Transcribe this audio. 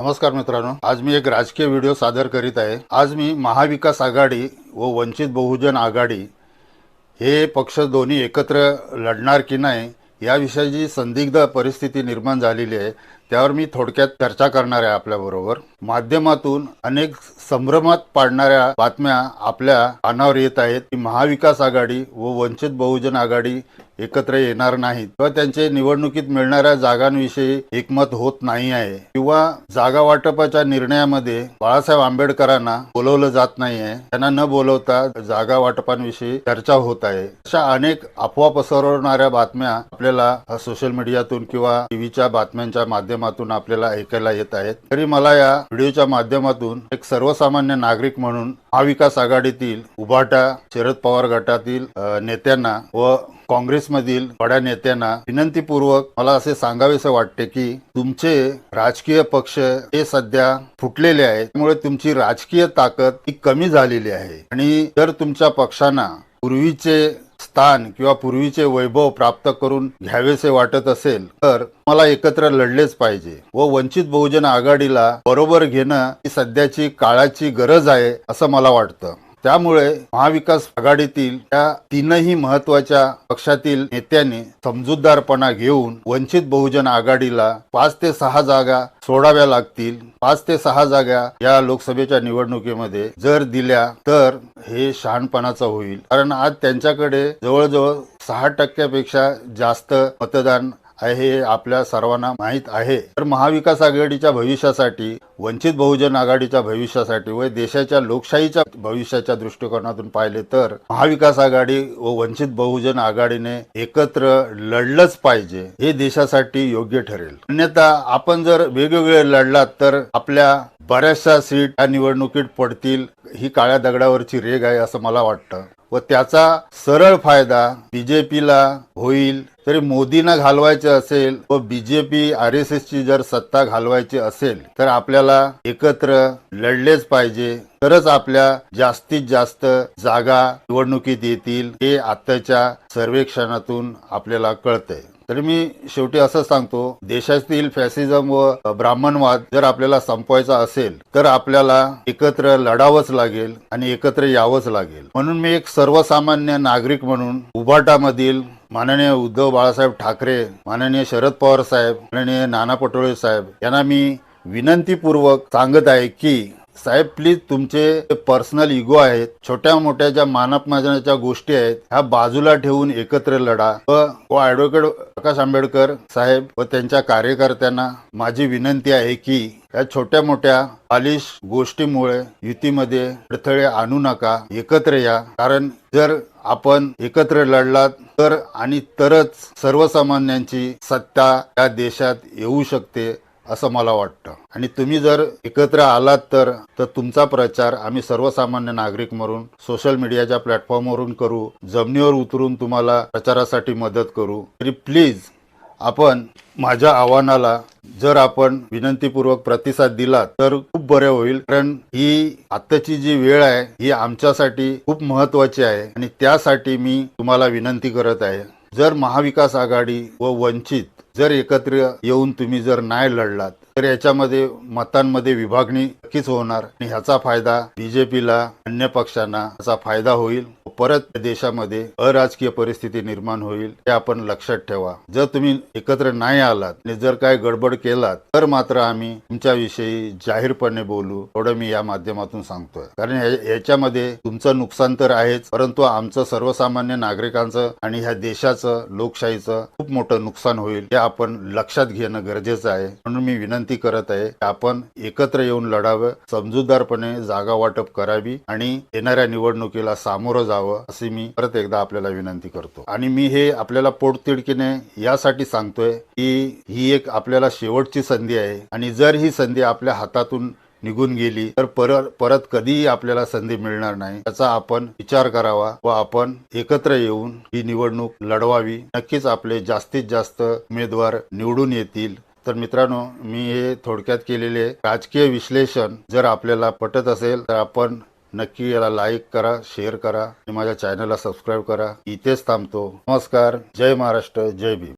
नमस्कार मित्रांनो. आज मी एक राजकीय व्हिडिओ सादर करीत आहे. आज मी महाविकास आघाडी व वंचित बहुजन आघाडी हे पक्ष दोन्ही एकत्र लढणार की नाही याविषयी संदिग्ध परिस्थिती निर्माण झालेली आहे त्यावर मी थोडक्यात चर्चा करणार आहे आपल्याबरोबर. माध्यमातून अनेक संभ्रमात पाडणाऱ्या बातम्या आपल्या कानावर येत आहेत की महाविकास आघाडी व वंचित बहुजन आघाडी एकत्र येणार नाहीत किंवा त्यांचे निवडणुकीत मिळणाऱ्या जागांविषयी एकमत होत नाही आहे किंवा जागा वाटपाच्या निर्णयामध्ये बाळासाहेब आंबेडकरांना बोलवलं जात नाही आहे. त्यांना न बोलवता जागा वाटपांविषयी चर्चा होत आहे. अशा अनेक अफवा पसरवणाऱ्या बातम्या आपल्याला सोशल मीडियातून किंवा टीव्हीच्या बातम्यांच्या माध्यमातून आपल्याला ऐकायला येत आहेत. तरी मला या व्हिडिओच्या माध्यमातून एक सर्वसामान्य नागरिक म्हणून महाविकास आघाडीतील उभाटा शरद पवार गटातील नेत्यांना व काँग्रेसमधील बड्या नेत्यांना विनंतीपूर्वक मला असे सांगावेसे वाटते की तुमचे राजकीय पक्ष हे सध्या फुटलेले आहेत. त्यामुळे तुमची राजकीय ताकद ही कमी झालेली आहे. आणि जर तुमच्या पक्षांना पूर्वीचे स्थान किंवा पूर्वीचे वैभव प्राप्त करून घ्यावेसे वाटत असेल तर मला एकत्र लढलेच पाहिजे व वंचित बहुजन आघाडीला बरोबर घेणं ही सध्याची काळाची गरज आहे असं मला वाटतं. त्यामुळे महाविकास आघाडीतील त्या तीनही महत्त्वाच्या पक्षातील नेत्यांनी समजूतदारपणा घेऊन वंचित बहुजन आघाडीला पाच ते सहा जागा सोडाव्या लागतील. पाच ते सहा जागा या लोकसभेच्या निवडणुकीमध्ये जर दिल्या तर हे शहाणपणाचं होईल. कारण आज त्यांच्याकडे जवळजवळ सहा टक्क्यापेक्षा जास्त मतदान आहे हे आपल्या सर्वांना माहीत आहे. तर महाविकास आघाडीच्या भविष्यासाठी वंचित बहुजन आघाडीच्या भविष्यासाठी व देशाच्या लोकशाहीच्या भविष्याच्या दृष्टिकोनातून पाहिले तर महाविकास आघाडी व वंचित बहुजन आघाडीने एकत्र लढलंच पाहिजे हे देशासाठी योग्य ठरेल. अन्यथा आपण जर वेगवेगळे लढलात तर आपल्या बऱ्याचशा सीट या निवडणुकीत पडतील. ही काळ्या दगडावरची रेग आहे असं मला वाटतं. व त्याचा सरळ फायदा बीजेपीला होईल. तरी मोदींना घालवायचे असेल व बीजेपी आर एस एस ची जर सत्ता घालवायची असेल तर आपल्याला एकत्र लढलेच पाहिजे. तरच आपल्या जास्तीत जास्त जागा निवडणुकीत येतील हे आताच्या सर्वेक्षणातून आपल्याला कळतंय. तर मी शेवटी असं सांगतो देशातील फॅसिझम व ब्राह्मणवाद जर आपल्याला संपवायचा असेल तर आपल्याला एकत्र लढावंच लागेल आणि एकत्र यावंच लागेल. म्हणून मी एक सर्वसामान्य नागरिक म्हणून उभाटामधील माननीय उद्धव बाळासाहेब ठाकरे माननीय शरद पवार साहेब माननीय नाना पटोळे साहेब यांना मी विनंतीपूर्वक सांगत आहे की साहेब प्लीज तुमचे पर्सनल इगो आहेत छोट्या मोठ्या ज्या मानपमानाच्या गोष्टी आहेत ह्या बाजूला ठेवून एकत्र लढा. व ऍडव्होकेट प्रकाश आंबेडकर साहेब व त्यांच्या कार्यकर्त्यांना माझी विनंती आहे की या छोट्या मोठ्या बालिश गोष्टीमुळे युतीमध्ये अडथळे आणू नका एकत्र या. कारण जर आपण एकत्र लढलात तर आणि तरच सर्वसामान्यांची सत्ता या देशात येऊ शकते. असं मला वाटतं. आणि तुम्ही जर एकत्र आलात तर तर तुमचा प्रचार आम्ही सर्वसामान्य नागरिक म्हणून सोशल मीडियाच्या प्लॅटफॉर्मवरून करू जमिनीवर उतरून तुम्हाला प्रचारासाठी मदत करू. तरी प्लीज आपण माझ्या आव्हानाला जर आपण विनंतीपूर्वक प्रतिसाद दिला तर खूप बरे होईल. कारण ही आत्ताची जी वेळ आहे ही आमच्यासाठी खूप महत्वाची आहे. आणि त्यासाठी मी तुम्हाला विनंती करत आहे. जर महाविकास आघाडी व वंचित जर एकत्र येऊन तुम्ही जर नाही लढलात तर याच्यामध्ये मतांमध्ये विभागणी नक्कीच होणार. आणि ह्याचा फायदा बीजेपीला अन्य पक्षांना याचा फायदा होईल. परत देशामध्ये अराजकीय परिस्थिती निर्माण होईल हे आपण लक्षात ठेवा. जर तुम्ही एकत्र नाही आलात आणि जर काय गडबड केलात तर मात्र आम्ही तुमच्याविषयी जाहीरपणे बोलू. एवढं मी या माध्यमातून सांगतोय. कारण याच्यामध्ये तुमचं नुकसान तर आहेच परंतु आमचं सर्वसामान्य नागरिकांचं आणि ह्या देशाचं लोकशाहीचं खूप मोठं नुकसान होईल हे आपण लक्षात घेणं गरजेचं आहे. म्हणून मी विनंती करत आहे आपण एकत्र येऊन लढावं समजूतदारपणे जागा वाटप करावी आणि येणाऱ्या निवडणुकीला सामोरं जावं अशी मी परत एकदा आपल्याला विनंती करतो. आणि मी हे आपल्याला पोटतिडकीने यासाठी सांगतोय की ही एक आपल्याला शेवटची संधी आहे आणि जर ही संधी आपल्या हातातून निघून गेली तर परत परत कधीही आपल्याला संधी मिळणार नाही त्याचा आपण विचार करावा व आपण एकत्र येऊन ही निवडणूक लढवावी. नक्कीच आपले जास्तीत जास्त उमेदवार निवडून येतील. तर मित्रांनो मी हे थोडक्यात केलेले राजकीय विश्लेषण जर आपल्याला पटत असेल तर आपण नक्की याला लाईक करा शेअर करा आणि माझ्या चॅनलला सबस्क्राईब करा. इथेच थांबतो. नमस्कार. जय महाराष्ट्र. जय भीम.